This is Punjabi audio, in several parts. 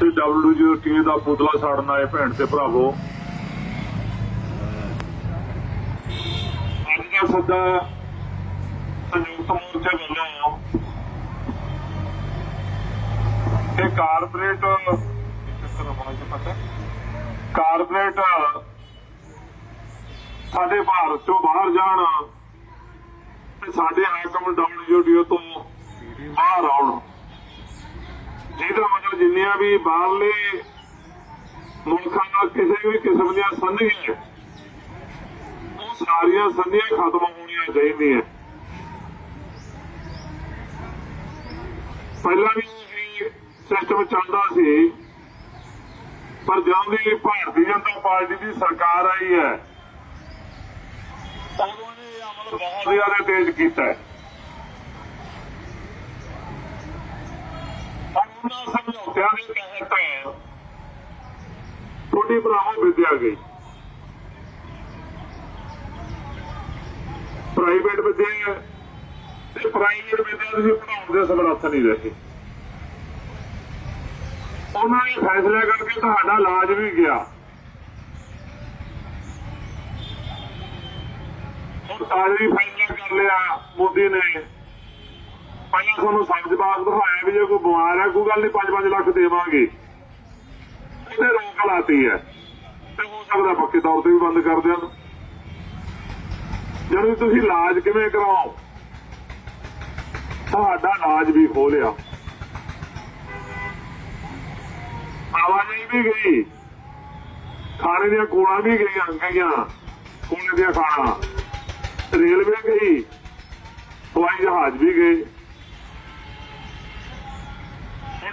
ਤੇ WGT ਦਾ ਪੁਤਲਾ ਸਾੜਨ ਆਏ ਭੈਣ ਤੇ ਭਰਾਵੋ। ਅੱਜ ਦਾ ਸੱਦਾ ਸੰਯੁਕਤ ਮੋਰਚੇ ਵੱਲੋਂ ਇਹ ਕਾਰਪੋਰੇਟ ਕਾਰਪੋਰੇਟ ਸਾਡੇ ਭਾਰਤ ਤੋਂ ਬਾਹਰ ਜਾਣ ਤੇ ਸਾਡੇ ਹਾਕਮ WTO ਤੋਂ ਬਾਹਰ ਆਉਣ ਜਿਹਦਾ ਮਤਲਬ ਜਿੰਨੀਆਂ ਵੀ ਬਾਹਰਲੇ ਮੁਲਕਾਂ ਨਾਲ ਕਿਸੇ ਵੀ ਕਿਸਮ ਦੀਆਂ ਸੰਧੀਆਂ, ਉਹ ਸਾਰੀਆਂ ਸੰਧੀਆਂ ਖਤਮ ਹੋਣੀਆਂ ਚਾਹੀਦੀਆਂ। ਪਹਿਲਾਂ ਵੀ ਸਿਸਟਮ ਚੱਲਦਾ ਸੀ, ਪਰ ਜਦੋਂ ਦੀ ਭਾਰਤੀ ਜਨਤਾ ਪਾਰਟੀ ਦੀ ਸਰਕਾਰ ਆਈ ਹੈ, ਉਦੋਂ ਨੇ ਅਮਲ ਬਹੁਤ ਜ਼ਿਆਦਾ ਤੇਜ਼ ਕੀਤਾ ਹੈ। ਉਹਨਾਂ ਸਮਝੌਤਿਆਂ ਦੇ ਤਹਿਤ ਛੋਟੀ ਭਰਾਵਾਂ ਵਿਦਿਆ ਗਈ। ਪ੍ਰਾਈਵੇਟ ਵਿਦਿਆ ਤੇ ਪ੍ਰਾਈਵੇਟ ਵਿਦਿਆ ਤੁਸੀਂ ਪੜਾਉਣ ਦੇ ਸਮਰੱਥ ਨਹੀਂ ਰਹੇ। ਉਹਨਾਂ ਨੇ ਫੈਸਲਾ ਕਰਕੇ ਤੁਹਾਡਾ ਇਲਾਜ ਵੀ ਗਿਆ। ਹੁਣ ਤਾਜ ਵੀ ਫੈਸਲਾ ਕਰ ਲਿਆ, ਮੋਦੀ ਨੇ। ਪਹਿਲਾਂ ਤੁਹਾਨੂੰ ਸਮਝ ਬਾਗ ਦਿਖਾਇਆ ਵੀ ਜੇ ਕੋਈ ਬਿਮਾਰ ਹੈ ਕੋਈ ਗੱਲ ਨਹੀਂ 5-5 ਲੱਖ ਦੇਵਾਂਗੇ। ਉਹਦੇ ਰੋਕ ਲਾਤੀ ਹੈ। ਤੇ ਹੋ ਸਕਦਾ ਪੱਕੇ ਤੌਰ ਤੇ ਵੀ ਬੰਦ ਕਰ ਦੇਣ। ਜਦੋਂ ਤੁਸੀਂ ਇਲਾਜ ਕਿਵੇਂ ਕਰਾਓ? ਤੁਹਾਡਾ ਇਲਾਜ ਵੀ ਖੋ ਲਿਆ। ਆਵਾਜਾਈ ਵੀ ਗਈ। ਖਾਣੇ ਦੀਆਂ ਕੋਲਾਂ ਵੀ ਗਈਆਂ ਗਈਆਂ। ਕੋਲੇ ਦੀਆਂ ਖਾਣਾ। ਰੇਲਵੇ ਗਈ। ਹਵਾਈ ਜਹਾਜ਼ ਵੀ ਗਏ।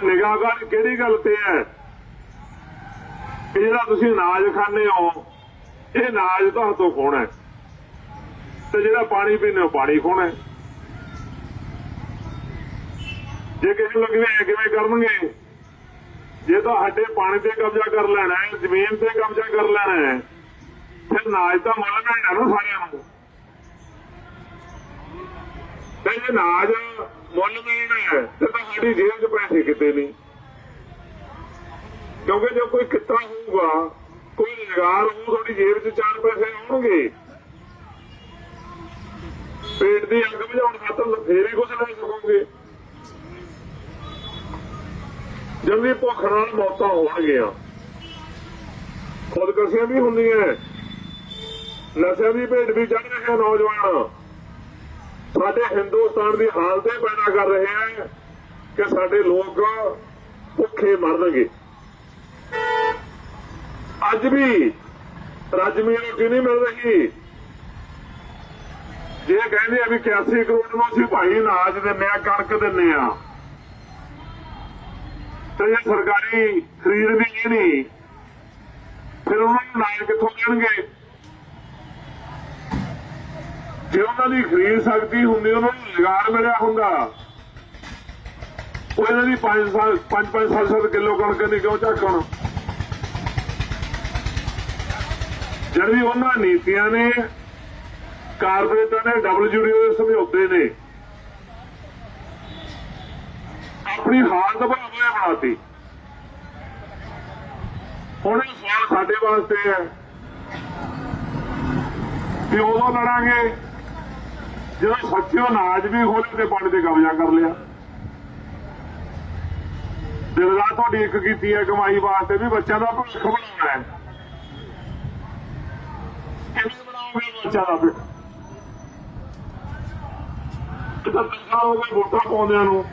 ਹੁਣ ਕਿਹੜੀ ਗੱਲ ਤੇ ਹੈ? ਕਿ ਜਿਹੜਾ ਤੁਸੀਂ ਅਨਾਜ ਖਾਂਦੇ ਹੋ, ਇਹ ਅਨਾਜ ਤੁਹਾਤੋਂ ਖੋਣਾ ਤੇ ਜਿਹੜਾ ਪਾਣੀ ਪੀਣੇ ਹੋ, ਪਾਣੀ ਖੋਣਾ ਹੈ। ਜੇ ਕਿਸੇ ਨੂੰ ਲੱਗੇ ਐ ਕਿਵੇਂ ਕਰਨਗੇ? ਜੇ ਤੁਹਾਡੇ ਪਾਣੀ ਤੇ ਕਬਜ਼ਾ ਕਰ ਲੈਣਾ ਹੈ, ਜ਼ਮੀਨ ਤੇ ਕਬਜ਼ਾ ਕਰ ਲੈਣਾ ਹੈ, ਫਿਰ ਅਨਾਜ ਤਾਂ ਮੁੱਲ ਮਿਲਣਾ ਨਾ ਸਾਰਿਆਂ ਨੂੰ। ਤੇ ਜੇ ਅਨਾਜ ਮੁੱਲ ਮਿਲਣਾ ਹੈ, ਤੇ ਤੁਹਾਡੀ ਜੇਬ 'ਚ ਪੈਸੇ ਕਿਤੇ ਨਹੀਂ। ਕਿਉਂਕਿ ਜੇ ਕੋਈ ਕਿੱਤਾ ਹੋਊਗਾ, ਕੋਈ ਰੁਜ਼ਗਾਰ ਹੋਊ, ਤੁਹਾਡੀ ਜੇਬ 'ਚ ਚਾਰ ਪੈਸੇ ਆਉਣਗੇ। ਪੇਟ ਦੀ ਅੱਗ ਬੁਝਾਉਣ ਖਾਤਰ ਫੇਰ ਹੀ ਕੁਝ ਲੈ ਸਕੋਗੇ। ਜਲਦੀ ਭੁੱਖ ਨਾਲ ਮੌਤਾਂ ਹੋਣਗੀਆਂ। ਖੁਦਕਸ਼ੀਆਂ ਵੀ ਹੁੰਦੀਆਂ। ਨਸ਼ਿਆਂ ਦੀ ਭੇਟ ਵੀ ਚੜ ਰਿਹਾ ਨੌਜਵਾਨ। ਸਾਡੇ ਹਿੰਦੁਸਤਾਨ ਦੀ ਹਾਲਤ ਇਹ ਪੈਦਾ ਕਰ ਰਹੇ ਹੈ ਕਿ ਸਾਡੇ ਲੋਕ ਭੁੱਖੇ ਮਰਨਗੇ। ਅੱਜ ਵੀ ਰਾਜਮੀ ਰੋਟੀ ਨਹੀਂ ਮਿਲ ਰਹੀ। ਜੇ ਕਹਿੰਦੇ ਆ ਵੀ 81 ਕਰੋੜ ਨੂੰ ਅਸੀਂ ਭਾਈ ਅਨਾਜ ਦਿੰਨੇ ਆ, ਕਣਕ ਦਿੰਨੇ ਆ, ਤੇ ਜੇ ਸਰਕਾਰੀ ਖਰੀਦ ਵੀ ਇਹ ਨਹੀਂ, ਫਿਰ ਉਹਨਾਂ ਨੂੰ ਅਨਾਜ ਕਿੱਥੋਂ ਦੇਣਗੇ? ਜੇ ਉਹਨਾਂ ਦੀ ਖਰੀਦ ਸਕਦੀ ਹੁੰਦੀ, ਉਹਨਾਂ ਨੂੰ ਰੁਜ਼ਗਾਰ ਮਿਲਿਆ ਹੁੰਦਾ। ਉਹ ਇਹਨਾਂ ਦੀ 5 ਸਾਲ 5-5 ਸਾਲ ਸੱਤ ਕਿਲੋ ਕਣਕ ਨਹੀਂ ਕਿਉਂ ਝਾਕਣ ਜਿਹੜੀ ਉਹਨਾਂ ਨੀਤੀਆਂ ਨੇ, ਕਾਰਪੋਰੇਟਾਂ ਨੇ ਡਬਲਯੂਡੀਓ ਦੇ ਸਮਝੌਤੇ ਨੇ, ਆਪਣੀ ਹਾਲਤ ਬਣਾਉਣੀ ਬਣਾਤੀ। ਹੁਣ ਇਹ ਸਵਾਲ ਸਾਡੇ ਵਾਸਤੇ ਹੈ ਕਿ ਉਦੋਂ ਲੜਾਂਗੇ ਜਦੋਂ ਸੱਚਿਓ ਅਨਾਜ ਵੀ ਖੋਲੇ ਤੇ ਪਾਣੀ ਤੇ ਕਬਜ਼ਾ ਕਰ ਲਿਆ। ਦਿਲ ਦਾ ਤੁਹਾਡੀ ਇੱਕ ਕੀਤੀ ਹੈ ਕਮਾਈ ਵਾਸਤੇ ਵੀ ਬੱਚਿਆਂ ਦਾ ਭਵਿੱਖ ਬਣਾਉਣਾ ਹੈ। ਕਿਵੇਂ ਬਣਾਓਗੇ ਬੱਚਿਆਂ ਦਾ ਭਵਿੱਖ? ਕਿਤਾ ਤਨਖਾਹ ਹੋ ਗਈ ਵੋਟਾਂ ਪਾਉਂਦਿਆਂ ਨੂੰ?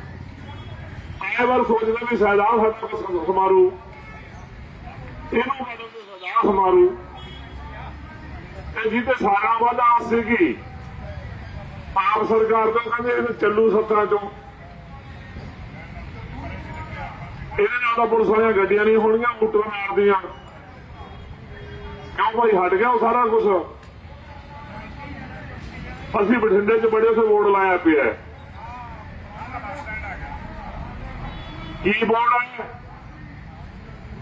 ਆਏ ਵਾਰ ਸੋਚਦਾ ਵੀ ਸੈਲਾਬ ਸਾਡਾ ਕੁਛ ਸਮਾਰੂ। ਇਹਨੂੰ ਬਦਲ ਕੇ ਸਜ਼ਾ ਸਮਾਰੂ। ਤੇ ਜਿੱਤੇ ਸਾਰਾ ਵਾਦਾ ਸੀਗੀ। ਆਪ ਸਰਕਾਰ ਤੋਂ ਕਹਿੰਦੇ ਇਹ ਚੱਲੂ ਸੱਤਾਂ ਚੋਂ। ਇਹਦੇ ਨਾਲ ਤਾਂ ਪੁਲਿਸ ਵਾਲੀਆਂ ਗੱਡੀਆਂ ਨਹੀਂ ਹੋਣਗੀਆਂ ਮੋਟਰ ਮਾਰਦੀਆਂ। ਕਿਉਂ ਭਾਈ, ਹਟ ਗਿਆ ਉਹ ਸਾਰਾ ਕੁਝ ਅਸੀਂ ਬਠਿੰਡੇ 'ਚ ਬੜੇ ਉਸੇ ਬੋਰਡ ਲਾਇਆ ਪਿਆ। ਕੀ ਬੋਰਡ ਹੈ?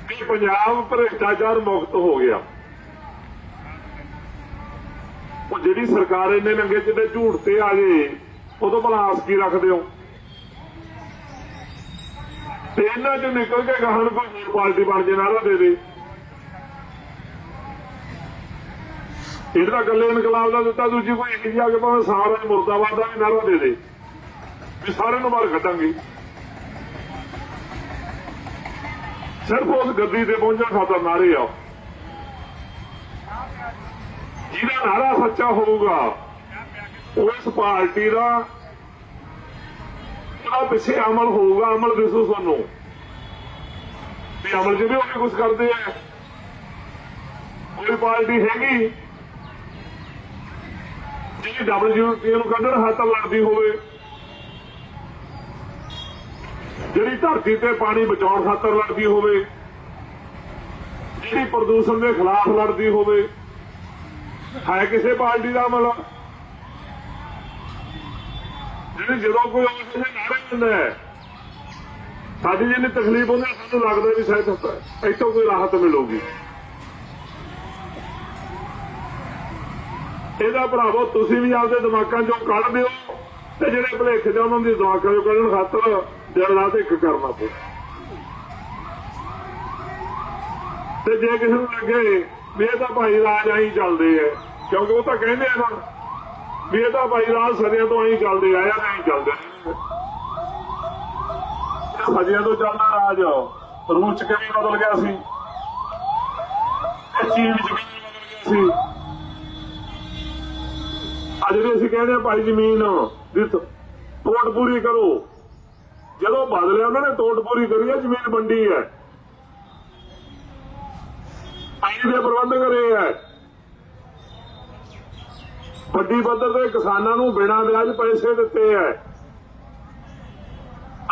ਕਿ ਪੰਜਾਬ ਭ੍ਰਿਸ਼ਟਾਚਾਰ ਮੁਕਤ ਹੋ ਗਿਆ ਉਹ ਜਿਹੜੀ ਸਰਕਾਰ ਇੰਨੇ ਨੰਗੇ ਚਿੱਟੇ ਝੂਠ ਤੇ ਆ ਗਏ ਉਦੋਂ ਭਲਾ ਆਸ ਕੀ ਰੱਖਦੇ ਹੋ? ਤੇ ਇਹਨਾਂ ਚੋਂ ਨਿਕਲ ਕੇ ਗਾਹਾਂ ਨੂੰ ਕੋਈ ਹੋਰ ਪਾਰਟੀ ਬਣ ਜੇ ਨਾਰਾ ਦੇ ਦੇ। ਇਹਦਾ ਗੱਲੇ ਇਨਕਲਾਬ ਦਾ ਦਿੱਤਾ, ਦੂਜੀ ਕੋਈ ਇਹੋ ਜਿਹੀ ਆ ਕੇ ਭਾਵੇਂ ਸਾਰਾ ਮੁਰਦਾਬਾਦ ਦਾ ਵੀ ਨਾਰਾ ਦੇ ਦੇ। ਵੀ ਸਾਰਿਆਂ ਨੂੰ ਬਾਹਰ ਕੱਢਾਂਗੇ ਸਿਰਫ ਉਸ ਗੱਦੀ ਤੇ ਪਹੁੰਚਣ ਖਾਤਰ ਨਾਰੇ ਆ। ਜਿਹਦਾ ਨਾਰਾ ਸੱਚਾ ਹੋਊਗਾ ਉਸ ਪਾਰਟੀ ਦਾ ਉਹਦਾ ਪਿੱਛੇ ਅਮਲ ਹੋਊਗਾ, ਅਮਲ ਦਿਸੂ ਸਾਨੂੰ। ਵੀ ਅਮਲ ਜਿਹੜੇ ਉਹ ਕੁਝ ਕਰਦੇ ਆ। ਕੋਈ ਪਾਰਟੀ ਹੈਗੀ ਜਿਹੜੀ ਡਬਲਯੂਟੀ ਨੂੰ ਕੱਢਣ ਹੱਥ ਲੜਦੀ ਹੋਵੇ, ਜਿਹੜੀ ਧਰਤੀ ਤੇ ਪਾਣੀ ਬਚਾਉਣ ਖਾਤਰ ਲੜਦੀ ਹੋਵੇ, ਜਿਹੜੀ ਪ੍ਰਦੂਸ਼ਣ ਦੇ ਖਿਲਾਫ ਲੜਦੀ ਹੋਵੇ ਹੈ ਕਿਸੇ ਪਾਰਟੀ ਦਾ ਅਮਲ ਜਿਹੜੇ ਜਦੋਂ ਕੋਈ ਉਸ ਦੇ ਨਾਰੇ ਦਿੰਦਾ ਹੈ ਸਾਡੀ ਜਿੰਨੀ ਤਕਲੀਫ ਹੁੰਦੀ ਸਾਨੂੰ ਲੱਗਦਾ ਵੀ ਸ਼ਾਇਦ ਇੱਥੋਂ ਕੋਈ ਰਾਹਤ ਮਿਲੂਗੀ। ਇਹਦਾ ਭਰਾਵੋ, ਤੁਸੀਂ ਵੀ ਆਪਦੇ ਦਿਮਾਗਾਂ ਚੋਂ ਕੱਢ ਦਿਓ ਤੇ ਜਿਹੜੇ ਭਲੇਖ ਦੇ ਉਹਨਾਂ ਦੀ ਦਿਮਾਗਾਂ ਚੋਂ ਕੱਢਣ ਖਾਤਰ ਦਿਨ ਰਾਤ ਇੱਕ ਕਰਨਾ ਪਊ। ਤੇ ਜੇ ਕਿਸੇ ਨੂੰ ਲੱਗੇ ਵੀ ਇਹ ਤਾਂ ਭਾਈ ਰਾਜ ਆਈ ਚੱਲਦੇ ਆ ਕਿਉਂਕਿ ਉਹ ਤਾਂ ਕਹਿੰਦੇ ਆ ਨਾ ਵੀ ਇਹ ਤਾਂ ਭਾਈ ਰਾਜ ਸਦੀਆਂ ਤੋਂ ਆਈ ਚੱਲਦੇ ਆਇਆ ਨਹੀਂ ਚੱਲਦੇ ਸਦੀਆਂ ਤੋਂ ਚੱਲਦਾ ਰਾਜ। ਰੂਚ ਕਿਵੇਂ ਬਦਲ ਗਿਆ ਸੀ? ਇਹ ਚੀਨ ਚ ਕਿਵੇਂ ਬਦਲ ਗਿਆ ਸੀ? ਅੱਜ ਜਿਹੜੇ ਅਸੀਂ ਕਹਿੰਦੇ ਆ ਭਾਈ ਜ਼ਮੀਨ ਦੀ ਤ- ਤੋੜ ਪੂਰੀ ਕਰੋ। ਜਦੋਂ ਬਦਲਿਆ ਉਹਨਾਂ ਨੇ ਤੋੜ ਪੂਰੀ ਕਰੀ ਹੈ ਜ਼ਮੀਨ ਵੰਡੀ ਹੈ। ਪਾਣੀ ਦੇ ਪ੍ਰਬੰਧ ਕਰੇ ਹੈ। ਵੱਡੀ ਪੱਧਰ ਤੇ ਕਿਸਾਨਾਂ ਨੂੰ ਬਿਨਾਂ ਵਿਆਜ ਪੈਸੇ ਦਿੱਤੇ ਹੈ।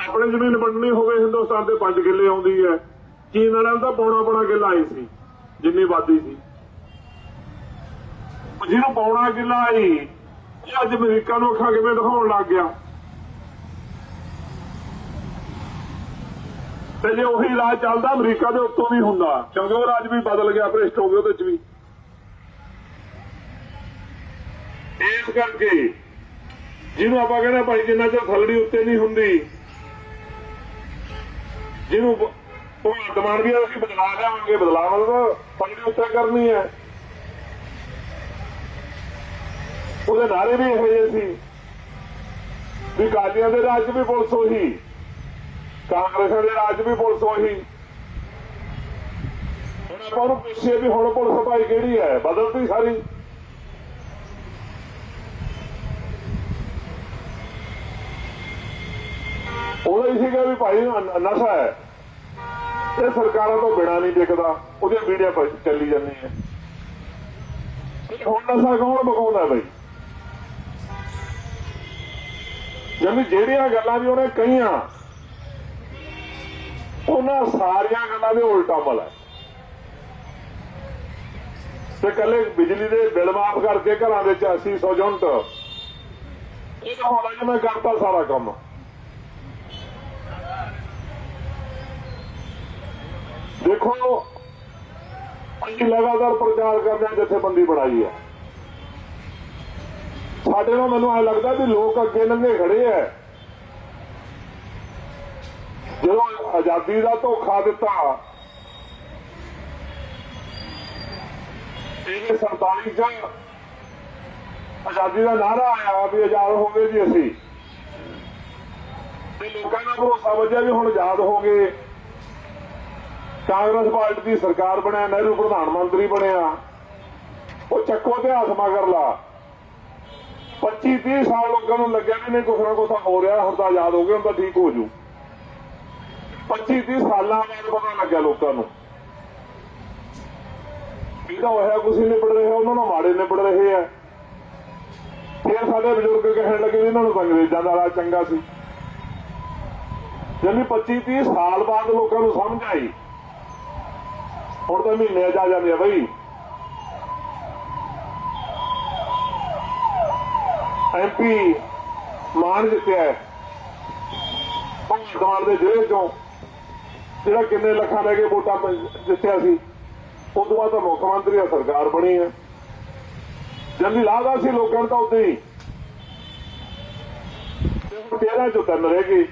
ਆਪਣੀ ਜ਼ਮੀਨ ਵੰਡਣੀ ਹੋਵੇ, ਹਿੰਦੁਸਤਾਨ ਦੇ 5 ਕਿੱਲੇ ਆਉਂਦੀ ਹੈ। ਚੀਨ ਵਾਲਿਆਂ ਦਾ ਤਾਂ ਪੌਣਾ ਪੌਣਾ ਕਿੱਲਾ ਆਈ ਸੀ, ਜਿੰਨੀ ਵਾਦੀ ਸੀ। ਜਿਹਨੂੰ ਪੌਣਾ ਕਿੱਲਾ ਆਈ ਉਹ ਅੱਜ ਅਮਰੀਕਾ ਨੂੰ ਅੱਖਾਂ ਕਿਵੇਂ ਦਿਖਾਉਣ ਲੱਗ ਗਿਆ। ਤੇ ਜੇ ਉਹੀ ਰਾਜ ਚੱਲਦਾ, ਅਮਰੀਕਾ ਦੇ ਉੱਤੋਂ ਵੀ ਹੁੰਦਾ। ਕਿਉਂਕਿ ਉਹ ਰਾਜ ਵੀ ਬਦਲ ਗਿਆ, ਭ੍ਰਿਸ਼ਟ ਹੋ ਗਿਆ ਉਹਦੇ ਚ ਵੀ। ਇਸ ਕਰਕੇ ਜਿਹਨੂੰ ਆਪਾਂ ਕਹਿੰਦੇ ਭਾਈ ਜਿੰਨਾ ਚਿਰ ਥਲੜੀ ਉੱਤੇ ਨਹੀਂ ਹੁੰਦੀ, ਜਿਹਨੂੰ ਭਗਵੰਤ ਮਾਨ ਵੀ ਅਸੀਂ ਬਦਲਾ ਲਿਆਵਾਂਗੇ ਬਦਲਾ ਮਤਲਬ ਥਲੜੀ ਉੱਤੇ ਕਰਨੀ ਹੈ। ਉਹਦੇ ਨਾਰੇ ਵੀ ਇਹੋ ਜਿਹੇ ਸੀ ਵੀ ਕਾਲੀਆਂ ਦੇ ਰਾਜ 'ਚ ਵੀ ਪੁਲਿਸ ਉਹੀ, ਕਾਂਗਰਸਾਂ ਦੇ ਰਾਜ ਵੀ ਪੁਲਿਸ ਉਹੀ। ਹੁਣ ਆਪਾਂ ਨੂੰ ਪੁੱਛੀਏ ਵੀ ਹੁਣ ਪੁਲਿਸ ਭਾਈ ਕਿਹੜੀ ਹੈ ਬਦਲਦੀ ਸਾਰੀ। ਉਹਦਾ ਹੀ ਸੀਗਾ ਵੀ ਭਾਈ ਨਸ਼ਾ ਹੈ। ਇਹ ਸਰਕਾਰਾਂ ਤੋਂ ਬਿਨਾ ਨਹੀਂ ਵਿਕਦਾ। ਉਹਦੀਆਂ ਮੀਡੀਆ ਚੱਲੀ ਜਾਂਦੀ ਹੈ ਹੁਣ ਨਸ਼ਾ ਕੌਣ ਬਕਾਉਂਦਾ ਬਈ? ਜਿਵੇਂ ਜਿਹੜੀਆਂ ਗੱਲਾਂ ਵੀ ਉਹਨੇ ਕਹੀਆਂ, ਉਹਨਾਂ ਸਾਰੀਆਂ ਗੱਲਾਂ ਦੇ ਉਲਟਾ ਮਲ ਹੈ। ਤੇ ਕੱਲੇ ਬਿਜਲੀ ਦੇ ਬਿੱਲ ਮਾਫ ਕਰਕੇ ਘਰਾਂ ਦੇ 80 ਯੂਨਿਟ ਇਹ ਤਾਂ ਜੇ ਮੈਂ ਕਰਤਾ ਸਾਰਾ ਕੰਮ। ਦੇਖੋ, ਅਸੀਂ ਲਗਾਤਾਰ ਪ੍ਰਚਾਰ ਕਰਦੇ ਹਾਂ ਜਥੇਬੰਦੀ ਬਣਾਈ ਹੈ। ਸਾਡੇ ਨਾਲ ਮੈਨੂੰ ਐ ਲੱਗਦਾ ਵੀ ਲੋਕ ਅੱਗੇ ਲੰਘੇ ਖੜੇ ਐ ਜਦੋਂ ਆਜ਼ਾਦੀ ਦਾ ਧੋਖਾ ਦਿੱਤਾ, ਇਹ 47 ਚ ਆਜ਼ਾਦੀ ਦਾ ਨਾਰਾ ਆਇਆ ਵੀ ਆਜ਼ਾਦ ਹੋ ਗਏ ਜੀ ਅਸੀਂ। ਤੇ ਲੋਕਾਂ ਦਾ ਭਰੋਸਾ ਵੱਜਿਆ ਵੀ ਹੁਣ ਆਜ਼ਾਦ ਹੋ ਗਏ। ਕਾਂਗਰਸ ਪਾਰਟੀ ਦੀ ਸਰਕਾਰ ਬਣਿਆ, ਨਹਿਰੂ ਪ੍ਰਧਾਨ ਮੰਤਰੀ ਬਣਿਆ। ਉਹ ਚੱਕੋ ਇਤਿਹਾਸ ਮਗਰ ਲਾ। 25 30 ਸਾਲ ਲੋਕਾਂ ਨੂੰ ਲੱਗਿਆ ਵੀ ਨਹੀਂ, ਕੁਛ ਨਾ ਕੁਛ ਹੋ ਰਿਹਾ, ਹੁਣ ਤਾਂ ਆਜ਼ਾਦ ਹੋ ਗਏ, ਹੁਣ ਤਾਂ ਠੀਕ ਹੋ ਜੂ। 25 30 ਸਾਲਾਂ ਬਾਅਦ ਪਤਾ ਲੱਗਿਆ ਲੋਕਾਂ ਨੂੰ। ਇਹਦਾ ਹੋਇਆ, ਕੁਛ ਨਿਬੜ ਰਹੇ, ਉਹਨਾਂ ਨੂੰ ਮਾੜੇ ਨਿਬੜ ਰਹੇ ਆ। ਫਿਰ ਸਾਡੇ ਬਜ਼ੁਰਗ ਕਹਿਣ ਲੱਗੇ ਵੀ ਇਹਨਾਂ ਨੂੰ ਤਾਂ ਅੰਗਰੇਜ਼ਾਂ ਦਾ ਰਾਜ ਚੰਗਾ ਸੀ। ਜਦ 25 30 ਸਾਲ ਬਾਅਦ ਲੋਕਾਂ ਨੂੰ ਸਮਝ ਆਈ। ਹੁਣ ਤਾਂ ਮਹੀਨੇ ਜਾ ਜਾਂਦੇ ਆ ਬਈ। ਐਮਪੀ ਮਾਨ ਜਿੱਤਿਆ ਹੈ। ਦੇ ਜ਼ਿਲ੍ਹੇ ਚੋਂ ਜਿਹੜਾ ਕਿੰਨੇ ਲੱਖਾਂ ਲੈ ਕੇ ਵੋਟਾਂ ਜਿੱਤਿਆ ਸੀ, ਉਸ ਤੋਂ ਬਾਅਦ ਤਾਂ ਮੁੱਖ ਮੰਤਰੀ ਆ, ਸਰਕਾਰ ਬਣੀ ਹੈ ਜਲਦੀ ਲਾਦਾ ਸੀ ਲੋਕਾਂ ਨੂੰ ਤਾਂ ਉਦੋਂ ਹੀ। ਤੇ ਹੁਣ 13 ਚੋਂ ਤਿੰਨ ਰਹਿ ਗਏ।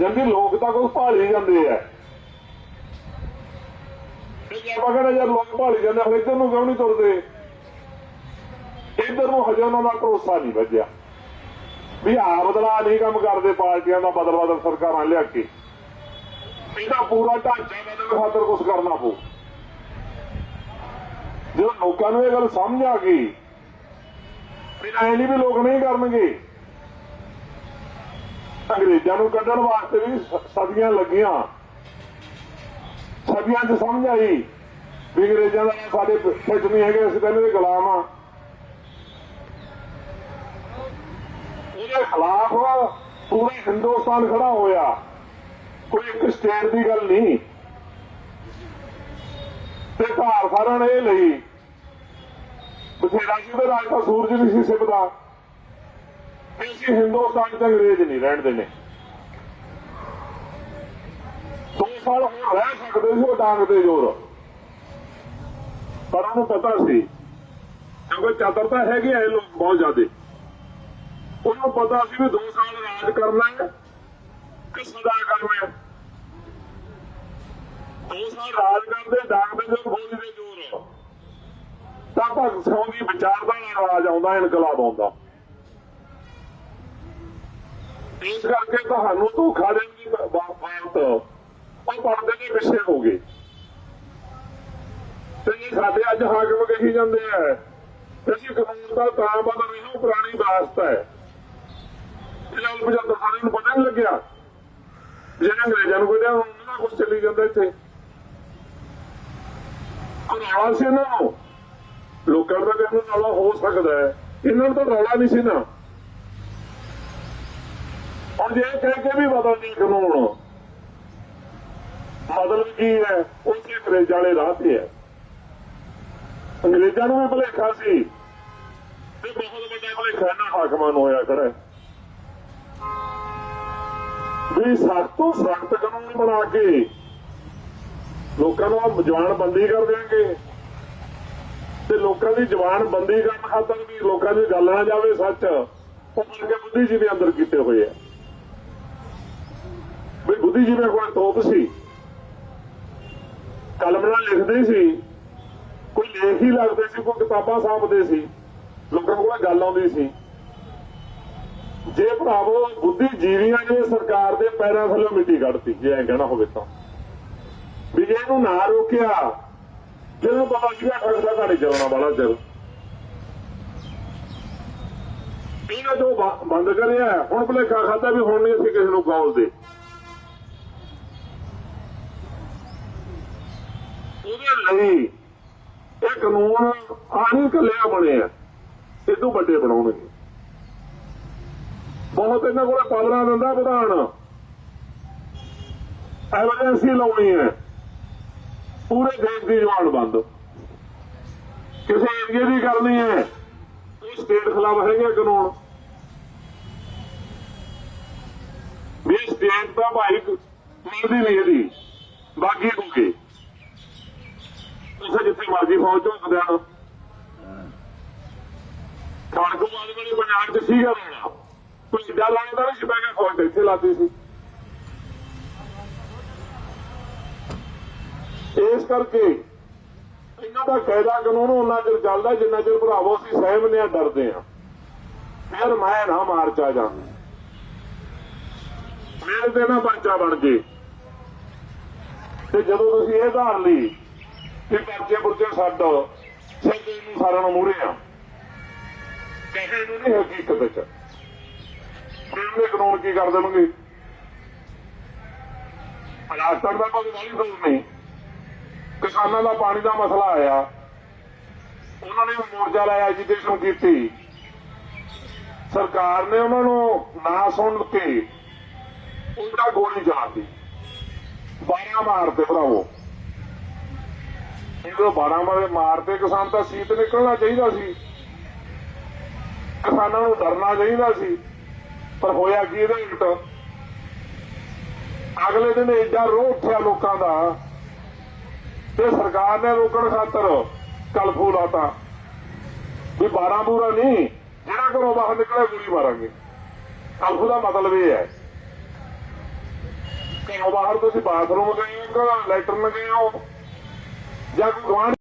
ਜਾਂਦੀ ਲੋਕ ਤਾਂ ਕੁਛ ਭਾਲ ਹੀ ਜਾਂਦੇ ਆ। ਤੇ ਜੇ ਯਾਰ ਲੋਕ ਭਾਲੀ ਜਾਂਦੇ ਫਿਰ ਇੱਧਰ ਨੂੰ ਕਿਉਂ ਨਹੀਂ ਤੁਰਦੇ? ਇੱਧਰ ਨੂੰ ਹਜੇ ਉਹਨਾਂ ਦਾ ਭਰੋਸਾ ਨਹੀਂ ਵੱਜਿਆ। ਵੀ ਆ ਬਦਲਾ ਨਹੀਂ ਕੰਮ ਕਰਦੇ, ਪਾਰਟੀਆਂ ਦਾ ਬਦਲ ਬਦਲ ਸਰਕਾਰਾਂ ਲਿਆ ਕੇ। ਇਹਦਾ ਪੂਰਾ ਢਾਂਚਾ ਬਦਲਣ ਖਾਤਰ ਕੁਝ ਕਰਨਾ ਪਊ। ਜਦੋਂ ਲੋਕਾਂ ਨੂੰ ਇਹ ਗੱਲ ਸਮਝ ਆ ਗਈ ਵੀ ਐ ਨਹੀਂ ਵੀ ਲੋਕ ਨਹੀਂ ਕਰਨਗੇ। ਅੰਗਰੇਜ਼ਾਂ ਨੂੰ ਕੱਢਣ ਵਾਸਤੇ ਵੀ ਸਦੀਆਂ ਲੱਗੀਆਂ। ਸਦੀਆਂ 'ਚ ਸਮਝ ਆਈ ਵੀ ਅੰਗਰੇਜ਼ਾਂ ਦਾ ਸਾਡੇ ਪਿੱਛੇ ਨਹੀਂ ਹੈਗੇ, ਅਸੀਂ ਤਾਂ ਇਹਨਾਂ ਦੇ ਗੁਲਾਮ ਆ। ਉਹਦੇ ਖਿਲਾਫ ਪੂਰਾ ਹਿੰਦੁਸਤਾਨ ਖੜਾ ਹੋਇਆ। ਕੋਈ ਇੱਕ ਸਟੇਟ ਦੀ ਗੱਲ ਨਹੀਂ। ਤੇ ਭਾਰ ਸਾਰਿਆਂ ਨੇ ਇਹ ਲਈ। ਬਥੇਰਾ ਜੀ ਦੇ ਰਾਜ ਦਾ ਸੂਰਜ ਨਹੀਂ ਸੀ ਸਿਪਦਾ ਵੀ ਅਸੀਂ ਹਿੰਦੁਸਤਾਨ ਚ ਅੰਗਰੇਜ਼ ਨਹੀਂ ਰਹਿਣ ਦੇਣੇ ਦੋ ਸਾਲ ਹੋਰ ਰਹਿ ਸਕਦੇ ਸੀ ਉਹ ਡਾਂਗ ਦੇ ਜ਼ੋਰ। ਪਰ ਉਹਨੂੰ ਪਤਾ ਸੀ, ਕਿਉਂਕਿ ਚਾਤਰਤਾ ਹੈਗੀ ਐ ਲੋਕ ਬਹੁਤ ਜ਼ਿਆਦੇ। ਉਹਨੂੰ ਪਤਾ ਸੀ ਵੀ ਦੋ ਸਾਲ ਰਾਜ ਕਰਨਾ ਹੈ ਕਿ ਸਦਾ ਕਰਨਾ ਹੈ। ਦੋ ਸਾਲ ਰਾਜ ਕਰਦੇ ਡਾਂਗ ਦੇ ਜ਼ੋਰ ਗੋਲੀ ਦੇ ਜ਼ੋਰ। ਤਾਂ ਭਗਤ ਸਿੰਘ ਦੀ ਵਿਚਾਰਧਾਰਾ ਰਾਜ ਆਉਂਦਾ, ਇਨਕਲਾਬ ਆਉਂਦਾ। ਇਸ ਕਰਕੇ ਤੁਹਾਨੂੰ ਧੋਖਾ ਦੇਣ ਦੀ ਬਾਤ ਉਹ ਪਰਦੇ ਦੇ ਪਿੱਛੇ ਹੋ ਗਏ। ਤੇ ਇਹ ਸਾਡੇ ਅੱਜ ਹਾਕਮ ਕਹੀ ਜਾਂਦੇ ਆ, ਕਿ ਅਸੀਂ ਕਾਨੂੰਨ ਦਾ ਤਾਂ ਬਦਲ ਰਹੇ ਹਾਂ ਪੁਰਾਣੀ ਵਾਸਤਾ ਹੈ। ਇਹਨਾਂ ਨੂੰ ਜਦੋਂ ਨੂੰ ਪਤਾ ਨਹੀਂ ਲੱਗਿਆ। ਜਿਹੜਾ ਅੰਗਰੇਜ਼ਾਂ ਨੂੰ ਕਹਿੰਦੇ ਉਹਨਾਂ ਦਾ ਕੁਝ ਚੱਲੀ ਜਾਂਦਾ ਇੱਥੇ। ਰੌਲਾ ਸੀ ਇਹਨਾਂ ਨੂੰ? ਲੋਕਾਂ ਦਾ ਕਹਿੰਦਾ ਰੌਲਾ ਹੋ ਸਕਦਾ ਹੈ। ਇਹਨਾਂ ਨੂੰ ਤਾਂ ਰੌਲਾ ਨਹੀਂ ਸੀ ਨਾ। ਹੁਣ ਜੇ ਕਹਿ ਕੇ ਵੀ ਬਦਲ ਨਹੀਂ ਕਾਨੂੰਨ ਮਤਲਬ ਕੀ ਹੈ? ਉਹ ਕਿ ਅੰਗਰੇਜ਼ ਵਾਲੇ ਰਾਹ ਤੇ ਹੈ? ਅੰਗਰੇਜ਼ਾਂ ਨੂੰ ਵੀ ਭੁਲੇਖਾ ਸੀ ਤੇ ਬਹੁਤ ਵੱਡਾ ਭੁਲੇਖਾ ਇਹਨਾਂ ਹਾਕਮਾਂ ਨੂੰ ਹੋਇਆ ਖੜਾ ਹੈ। ਵੀ ਸਖਤ ਤੋਂ ਸਖਤ ਕਾਨੂੰਨ ਬਣਾ ਕੇ ਲੋਕਾਂ ਨੂੰ ਜਵਾਨ ਬੰਦੀ ਕਰ ਦੇਣਗੇ ਤੇ ਲੋਕਾਂ ਦੀ ਜਵਾਨ ਬੰਦੀ ਕਰਨ ਖਾਤਰ ਵੀ ਲੋਕਾਂ ਦੀ ਗੱਲ ਨਾ ਜਾਵੇ ਸੱਚ, ਉਹ ਕੇ ਬੁੱਧੀ ਜੀ ਬੁੱਧੀਜੀਵੀ ਅੰਦਰ ਕੀਤੇ ਹੋਏ ਆ। ਵੀ ਬੁੱਧੀ ਜੀ ਮੇਰੇ ਕੋਲ ਤੋਪ ਸੀ। ਕਲਮ ਨਾਲ ਲਿਖਦੇ ਸੀ। ਕੋਈ ਲੇਖ ਹੀ ਲੱਗਦੇ ਸੀ, ਕੋਈ ਕਿਤਾਬਾਂ ਸਾਂਭਦੇ ਸੀ। ਲੋਕਾਂ ਕੋਲ ਗੱਲ ਆਉਂਦੀ ਸੀ। ਜੇ ਭਰਾਵੋ ਬੁੱਧੀਜੀਵੀਆਂ ਨੇ ਸਰਕਾਰ ਦੇ ਪੈਰਾਂ ਥੱਲੇ ਮਿੱਟੀ ਕੱਢਤੀ, ਜੇ ਐਂ ਕਹਿਣਾ ਹੋਵੇ ਤਾਂ। ਵੀ ਜੇ ਇਹਨੂੰ ਨਾ ਰੋਕਿਆ ਜਦੋਂ ਪਤਾ ਸੀਗਾ ਠੱਗ ਦਾ ਘਾੜੀ ਚੱਲਣਾ ਵਾਲਾ ਚਿਰ ਇਹਨਾਂ ਤੋਂ ਬੰਦ ਕਰਿਆ। ਹੁਣ ਭੁਲੇਖਾ ਖਾਦਾ ਵੀ ਹੁਣ ਨਹੀਂ ਅਸੀਂ ਕਿਸੇ ਨੂੰ ਗਾਉਲਦੇ ਉਹਦੇ ਲਈ ਇਹ ਕਾਨੂੰਨ ਆਹੀ ਕੱਲਿਆ ਬਣੇ ਆ ਇਹ ਤੋਂ ਵੱਡੇ ਬਣਾਉਣਗੇ ਬਹੁਤ ਇਹਨਾਂ ਕੋਲ ਪਾਵਰਾਂ ਦਿੰਦਾ ਵਿਧਾਨ ਐਮਰਜੈਂਸੀ ਲਾਉਣੀ ਹੈ। ਪੂਰੇ ਦੇਸ਼ ਦੀ ਜਵਾਨ ਬੰਦ। ਕਿਸੇ ਏਰੀਏ ਦੀ ਕਰਨੀ ਹੈ। ਉਹ ਸਟੇਟ ਖਿਲਾਫ ਹੈਗੇ ਕਾਨੂੰਨ। ਵੀ ਸਟੇਟ ਦਾ ਭਾਈ ਮੰਨਦੀ ਨਹੀਂ ਇਹਦੀ ਬਾਕੀ ਹੋਗੇ ਤੁਸੀਂ ਜਿੱਥੇ ਮਰਜ਼ੀ ਫੌਜ ਝੋਕ ਦੇਣ ਖਾੜਕੂਵਾਦ ਵਾਲੀ ਪੰਜਾਬ ਚ ਸੀਗਾ ਰੋਣਾ ਕੋਈ ਸਿੱਧਾ ਲਾਉਣ ਦਾ ਨਹੀਂ ਸੀ ਫੌਜ ਇੱਥੇ ਲਾਤੀ ਸੀ। ਇਸ ਕਰਕੇ ਇਹਨਾਂ ਦਾ ਕਾਇਦਾ ਕਾਨੂੰਨ ਉਹਨਾਂ ਚਿਰ ਚੱਲਦਾ ਜਿੰਨਾ ਚਿਰ ਭਰਾਵੋ ਅਸੀਂ ਸਹਿਮਨੇ ਆ ਡਰਦੇ ਆ ਫਿਰ ਮੈਂ ਨਾ ਮਾਰ ਚਾ ਜਾਂਦਾ ਮੇਰੇ ਤੇ ਨਾ ਪਰਚਾ ਬਣ ਜੇ। ਤੇ ਜਦੋਂ ਤੁਸੀਂ ਇਹ ਧਾਰ ਲਈ ਕਿ ਪਰਚੇ ਪੁਰਚੇ ਛੱਡ। ਸਾਡੇ ਨੂੰ ਸਾਰਿਆਂ ਨੂੰ ਮੂਰੇ ਆ। ਕਹੇ ਨੂੰ ਨਹੀਂ ਹਕੀਕਤ ਵਿੱਚ। ਫਿਰ ਦੇ ਕਾਨੂੰਨ ਕੀ ਕਰ ਦੇਣਗੇ? ਰਾਜਸਥਾਨ ਦਾ ਕੋਈ ਵਾਲੀ ਸੋਚ ਨਹੀਂ। ਕਿਸਾਨਾਂ ਦਾ ਪਾਣੀ ਦਾ ਮਸਲਾ ਆਇਆ। ਉਹਨਾਂ ਨੇ ਮੋਰਚਾ ਲਾਇਆ ਐਜੀਟੇਸ਼ਨ ਕੀਤੀ। ਸਰਕਾਰ ਨੇ ਉਹਨਾਂ ਨੂੰ ਨਾ ਸੁਣ ਕੇ ਉਲਟਾ ਗੋਲੀ ਚਲਾਤੀ 12 ਮਾਰਦੇ ਭਰਾਵੋ। ਜਦੋਂ 12 ਮਾਰੇ ਮਾਰਦੇ, ਕਿਸਾਨ ਤਾਂ ਸੀਤ ਨਿਕਲਣਾ ਚਾਹੀਦਾ ਸੀ। ਕਿਸਾਨਾਂ ਨੂੰ ਡਰਨਾ ਚਾਹੀਦਾ ਸੀ, ਪਰ ਹੋਇਆ ਕੀ ਇਹਦੇ ਉਲਟ ਅਗਲੇ ਦਿਨ ਏਡਾ ਰੋਹ ਉੱਠਿਆ ਲੋਕਾਂ ਦਾ ਤੇ ਸਰਕਾਰ ਨੇ ਰੋਕਣ ਖਾਤਰ ਕਲਫੂ ਲਾਤਾ ਵੀ 12 ਬੂਰਾ ਨਹੀਂ, ਜਿਹੜਾ ਘਰੋਂ ਬਾਹਰ ਨਿਕਲੇ ਗੋਲੀ ਮਾਰਾਂਗੇ। ਕਲਫੂ ਦਾ ਮਤਲਬ ਇਹ ਹੈ। ਘਰੋਂ ਬਾਹਰ ਤੁਸੀਂ ਬਾਥਰੂਮ ਗਏ ਹੋ ਕਿ ਲੈਟਰਨ ਗਏ ਹੋ ਜਾਂ ਕੋਈ ਗਵਾਂਢ